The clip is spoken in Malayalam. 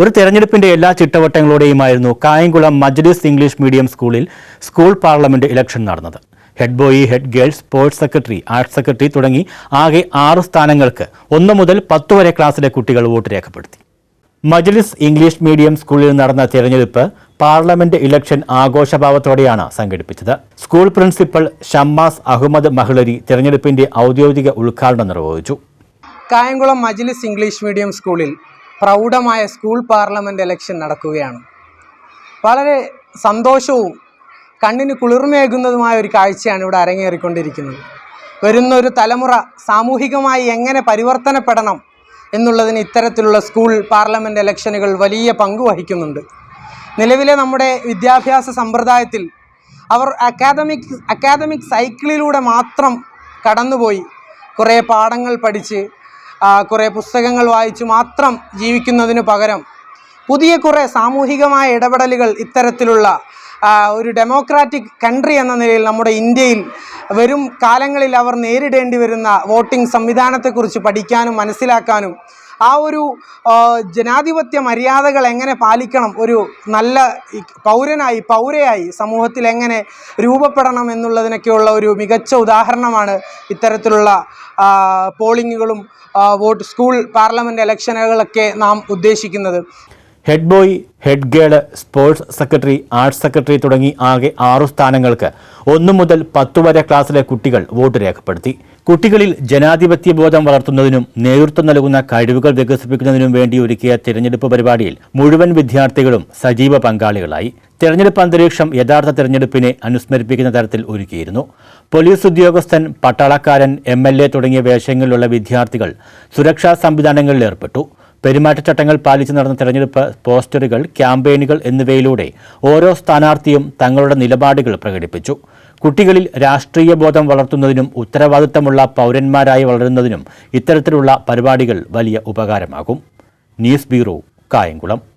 ഒരു തെരഞ്ഞെടുപ്പിന്റെ എല്ലാ ചിട്ടവട്ടങ്ങളോടെയുമായിരുന്നു കായംകുളം മജ്ലിസ് ഇംഗ്ലീഷ് മീഡിയം സ്കൂളിൽ സ്കൂൾ പാർലമെന്റ് ഇലക്ഷൻ നടന്നത്. Head boy head girls sports secretary arts secretary തുടങ്ങി ആകെ ആറ് സ്ഥാനങ്ങൾക്ക് ഒന്ന് മുതൽ പത്ത് വരെ ക്ലാസ്സിലെ കുട്ടികൾ വോട്ട് രേഖപ്പെടുത്തി. മജ്ലിസ് ഇംഗ്ലീഷ് മീഡിയം സ്കൂളിൽ നടന്ന തെരഞ്ഞെടുപ്പ് പാർലമെന്റ് ഇലക്ഷൻ ആഘോഷഭാവത്തോടെയാണ് സംഘടിപ്പിച്ചത്. സ്കൂൾ പ്രിൻസിപ്പൽ ഷമ്മാസ് അഹമ്മദ് മഹ്ലരി തെരഞ്ഞെടുപ്പിന്റെ ഔദ്യോഗിക ഉദ്ഘാടനം നിർവഹിച്ചു. കായംകുളം മജ്ലിസ് ഇംഗ്ലീഷ് മീഡിയം സ്കൂളിൽ പ്രൗഢമായ സ്കൂൾ പാർലമെന്റ് ഇലക്ഷൻ നടക്കുകയാണ്. വളരെ സന്തോഷവും കണ്ണിന് കുളിർമയേകുന്നതുമായ ഒരു കാഴ്ചയാണ് ഇവിടെ അരങ്ങേറിക്കൊണ്ടിരിക്കുന്നത്. വരുന്ന ഒരു തലമുറ സാമൂഹികമായി എങ്ങനെ പരിവർത്തനപ്പെടണം എന്നുള്ളതിന് ഇത്തരത്തിലുള്ള സ്കൂൾ പാർലമെന്റ് ഇലക്ഷനുകൾ വലിയ പങ്ക് വഹിക്കുന്നുണ്ട്. നിലവിലെ നമ്മുടെ വിദ്യാഭ്യാസ സമ്പ്രദായത്തിൽ അവർ അക്കാദമിക് അക്കാദമിക് സൈക്കിളിലൂടെ മാത്രം കടന്നുപോയി കുറേ പാഠങ്ങൾ പഠിച്ച് കുറേ പുസ്തകങ്ങൾ വായിച്ചു മാത്രം ജീവിക്കുന്നതിന് പകരം പുതിയ കുറേ സാമൂഹികമായ ഇടപെടലുകൾ ഇത്തരത്തിലുള്ള ഒരു ഡെമോക്രാറ്റിക് കൺട്രി എന്ന നിലയിൽ നമ്മുടെ ഇന്ത്യയിൽ വരും കാലങ്ങളിൽ അവർ നേരിടേണ്ടി വരുന്ന വോട്ടിംഗ് സംവിധാനത്തെക്കുറിച്ച് പഠിക്കാനും മനസ്സിലാക്കാനും ആ ഒരു ജനാധിപത്യ മര്യാദകൾ എങ്ങനെ പാലിക്കണം ഒരു നല്ല പൗരനായി പൗരയായി സമൂഹത്തിൽ എങ്ങനെ രൂപപ്പെടണം എന്നുള്ളതിനൊക്കെയുള്ള ഒരു മികച്ച ഉദാഹരണമാണ് ഇത്തരത്തിലുള്ള പോളിങ്ങുകളും വോട്ട് സ്കൂൾ പാർലമെന്റ് ഇലക്ഷനുകളൊക്കെ നാം ഉദ്ദേശിക്കുന്നത്. Head boy head girl sports secretary arts secretary തുടങ്ങി ആകെ ആറു സ്ഥാനങ്ങൾക്ക് ഒന്നു മുതൽ പത്തു വരെ ക്ലാസ്സിലെ കുട്ടികൾ വോട്ട് രേഖപ്പെടുത്തി. കുട്ടികളിൽ ജനാധിപത്യ ബോധം വളർത്തുന്നതിനും നേതൃത്വം നൽകുന്ന കഴിവുകൾ വികസിപ്പിക്കുന്നതിനും വേണ്ടി ഒരുക്കിയ തിരഞ്ഞെടുപ്പ് പരിപാടിയിൽ മുഴുവൻ വിദ്യാർത്ഥികളും സജീവ പങ്കാളികളായി. തെരഞ്ഞെടുപ്പ് അന്തരീക്ഷം യഥാർത്ഥ തെരഞ്ഞെടുപ്പിനെ അനുസ്മരിപ്പിക്കുന്ന തരത്തിൽ ഒരുക്കിയിരുന്നു. പോലീസ് ഉദ്യോഗസ്ഥൻ പട്ടാളക്കാരൻ എം എൽ എ തുടങ്ങിയ വേഷങ്ങളിലുള്ള വിദ്യാർത്ഥികൾ സുരക്ഷാ സംവിധാനങ്ങളിൽ ഏർപ്പെട്ടു. പെരുമാറ്റച്ചട്ടങ്ങൾ പാലിച്ച് നടന്ന തെരഞ്ഞെടുപ്പ് പോസ്റ്ററുകൾ ക്യാമ്പയിനുകൾ എന്നിവയിലൂടെ ഓരോ സ്ഥാനാർത്ഥിയും തങ്ങളുടെ നിലപാടുകൾ പ്രകടിപ്പിച്ചു. കുട്ടികളിൽ രാഷ്ട്രീയ ബോധം വളർത്തുന്നതിനും ഉത്തരവാദിത്തമുള്ള പൗരന്മാരായി വളരുന്നതിനും ഇത്തരത്തിലുള്ള പരിപാടികൾ വലിയ ഉപകാരമാകും. News bureau Kayamkulam.